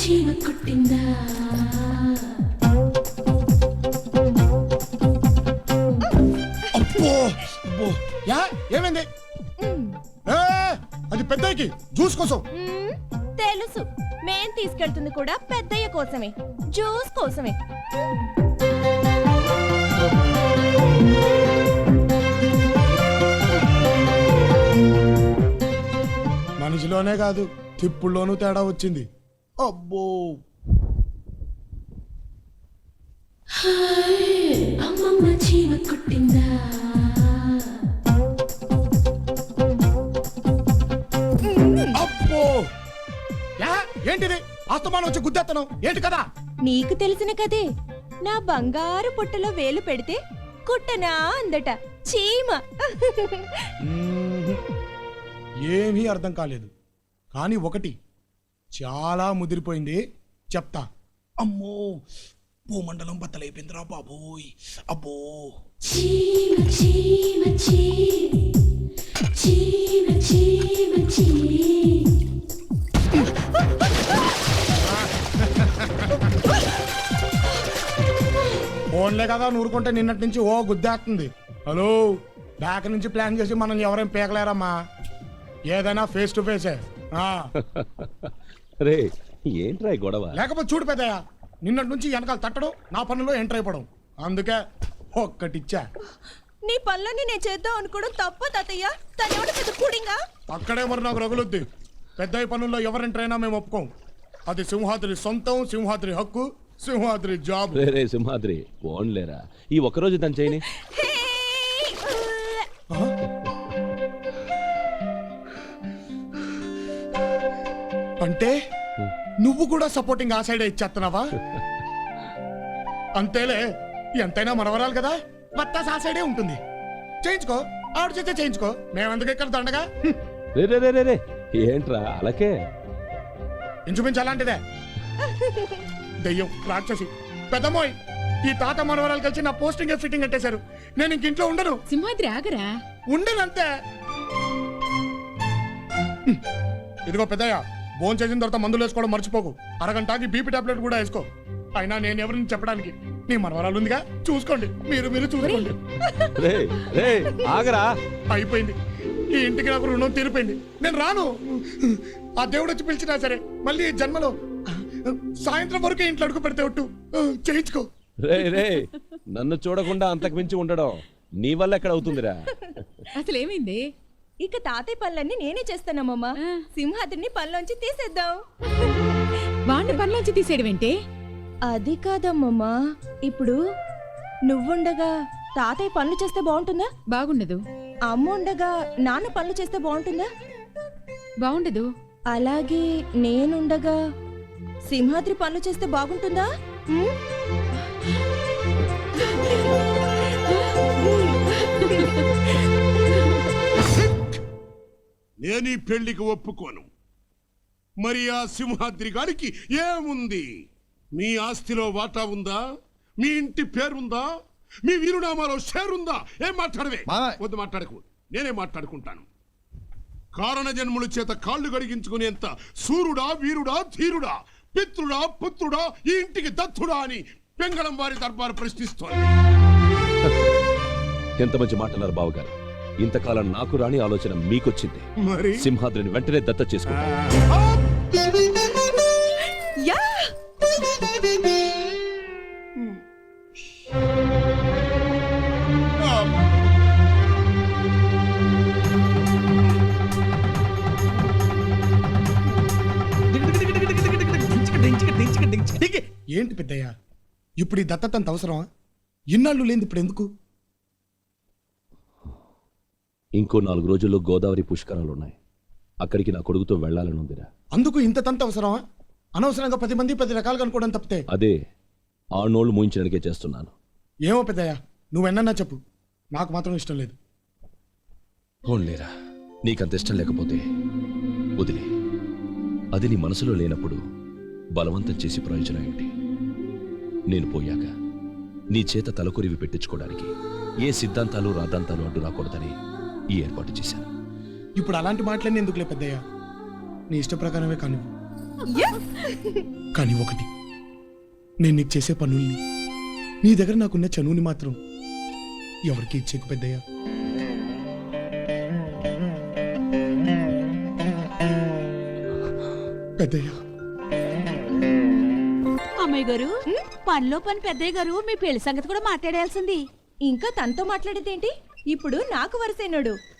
చీమ కుట్టిందా అబ్బో అబ్బో. యా ఏమైంది? ఏ, అది పెద్దకి జ్యూస్ కోసం. మ్మ్, తెలుసు. మేం తీసుకెళ్తుంది కూడా పెద్దయ్య కోసమే. జ్యూస్ కోసమే. మనిషిలోనే కాదు తిప్పుల్లోనూ తేడా వచ్చింది. అబ్బో. అమ్మమ్మ చీమ కుట్టిందా? అబ్బో. యా ఏంటిది? ఆస్తమానం వచ్చి గుద్దేత్తను? ఏంటి కదా? నీకు తెలిసిన కదే నా బంగారు పుట్టలో వేలు పెడితే కుట్టనా అందట చీమ. ఏమీ అర్థం కాలేదు. కానీ ఒకటి చాలా ముదిరిపోయింది. చెప్తా. అమ్మో భూమండలం బద్దలైపోయిందిరా బాబోయ్. అబ్బో. ఫోన్లే కదా నూరుకుంటే నిన్నటి నుంచి ఓ గుద్దేస్తుంది. హలో బ్యాక్ నుంచి ప్లాన్ చేసి మనం ఎవరేం పీకలేరమ్మా? ఏదైనా ఫేస్ టు ఫేసే ఆ, రే ఏంట్రా ఈ గొడవ? లేకపోతే చూడు పెద్దయ్య నిన్నటి నుంచి వెనకాల తట్టడం నా పనులో ఎంటర్ అయిపోవడం. అందుకే ఒక్కటిచ్చా. నీ పనులన్నీ నేను చేద్దాం అనుకోవడం తప్ప తాతయ్య. తనెవడ పెద్ద పుడింగా అక్కడే మరి నాకు రగులుద్ది. పెద్దయ్య పనుల్లో ఎవరు ఎంటర్ అయినా మేము ఒప్పుకోం. అది సింహాద్రి సొంతం సింహాద్రి హక్కు సింహాద్రి జాబ్. రే రే సింహాద్రి పోన్లేరా ఈ ఒక్కరోజు తను చేయని? హే! అంటే నువ్వు కూడా సపోర్టింగ్ ఆ సైడే ఇచ్చేస్తున్నావా అంతేలే ఎంతైనా మనవరాలు కదా బత్తాస్ ఆ సైడే ఉంటుంది. చేయించుకో ఆవిడ చేస్తే చేయించుకో. మేమెందుకు ఇక్కడ దండగా? హ్మ్. రే రే రే రే రే ఏంట్రా అలాకే? ఇంచుమించు అలాంటిదే. దెయ్యం రాక్షసి పెద్దమ్మోయ్ ఈ తాత మనవరాలు కలిసి నా పోస్టింగ్ ఫిట్టింగ్ కట్టేశారు. నేను ఇంక ఇంట్లో ఉండను. సింహాద్రి ఆగరా? ఉండను అంతే. ఇదిగో పెద్దయ్య భోజనం చేసిన తర్వాత మందులు వేసుకోవడం మర్చిపోకు. అరగంటకి బీపీ టాబ్లెట్ కూడా వేసుకో. అయినా నేను ఎవరిని చెప్పడానికి? నీ మనవరాలు ఉందిగా? చూసుకోండి. మీరు మీరు చూసుకోండి. రే రే ఆగరా. అయిపోయింది. ఈ ఇంటికి నాకు రుణం తీరిపోయింది. నేను రాను. ఆ దేవుడు వచ్చి పిలిచినా సరే మళ్ళీ ఈ జన్మలో సాయంత్రం వరకు ఇంట్లో అడుగు పెడితే ఒట్టు. చేయించుకో. రే రే నన్ను చూడకుండా అంతకు మించి ఉండడం నీ వల్ల ఎక్కడ అవుతుందిరా? అసలు ఏమైంది ఇక తాతయ్య పనులన్నీ నేనే చేస్తానమ్మా ఆ. సింహాద్రిని పనిలోంచి తీసేద్దాం. వాడిని పనిలోంచి తీసేయడమేంటి? అది కాదమ్మమ్మా. ఇప్పుడు నువ్వుండగా తాతయ్య పనులు చేస్తే బాగుంటుందా? బాగుండదు. అమ్మ ఉండగా నాన్న పనులు చేస్తే బాగుంటుందా? బాగుండదు. అలాగే నేనుండగా సింహాద్రి పనులు చేస్తే బాగుంటుందా? నేను ఈ పెళ్ళికి ఒప్పుకోను? మరి ఆ సింహాద్రి గారికి ఏముంది? మీ ఆస్తిలో వాటా ఉందా? మీ ఇంటి పేరుందా? మీ వీరునామాలో షేర్ ఉందా ఏం మాట్లాడవే? వద్దు మాట్లాడకు. నేనే మాట్లాడుకుంటాను. కారణ జన్ముల చేత కాళ్ళు గడిగించుకునేంత సూర్యుడా వీరుడా ధీరుడా పిత్రుడా పుత్రుడా ఈ ఇంటికి దత్తుడా అని పెంగళం వారి దర్బారు ప్రశ్నిస్తోంది. ఎంత మంచి మాటన్నారు బావగారు. ఇంతకాలం నాకు రాని ఆలోచన మీకొచ్చింది. మరి? సింహాద్రిని వెంటనే దత్త చేసుకుంటా. ఆ! యా! ఏంటి పెద్దయ్య? ఇప్పుడు ఈ దత్తతంత అవసరమా? ఇన్నాళ్ళు లేని ఇప్పుడు ఎందుకు? ఇంకో నాలుగు రోజుల్లో గోదావరి పుష్కరాలు ఉన్నాయి. అక్కడికి నా కొడుకుతో వెళ్ళాలని ఉందిరా. అందుకు ఇంత తంత అవసరమా? అనవసరంగా పది మంది పది రకాలుగా అనుకోవడం తప్పితే? అదే ఆ నోళ్ళు మూయించడానికే చేస్తున్నాను. ఏమో పెద్దయ్య నువ్వెన్నన్నా చెప్పు. నాకు మాత్రం ఇష్టం లేదు. పోన్లేరా నీకంత ఇష్టం లేకపోతే వదిలే. అది నీ మనసులో లేనప్పుడు బలవంతం చేసి ప్రయోజనం ఏమిటి నేను పోయాక నీ చేత తలకొరివి పెట్టించుకోవడానికి ఏ సిద్ధాంతాలు రాద్ధాంతాలు అడ్డు రాకూడదని ఈ ఏర్పాటు చేశాను. ఇప్పుడు అలాంటి మాటలన్నీ ఎందుకులే పెద్దయ్య? నీ ఇష్ట ప్రకారమే కానివ్వు. కానీ ఒకటి నేను నీకు చేసే పనుల్ని నీ దగ్గర నాకున్న చనువుని మాత్రం ఎవరికి ఇచ్చేకు పెద్దయ్యా. పెద్దయ్యా. అమ్మాయి గారు పనిలో పని పెద్దయ్య గారు మీ పెళ్ళి సంగతి కూడా మాట్లాడాల్సింది. ఇంకా తనతో మాట్లాడేదేంటి? ఇప్పుడు నాకు వరుసైనడు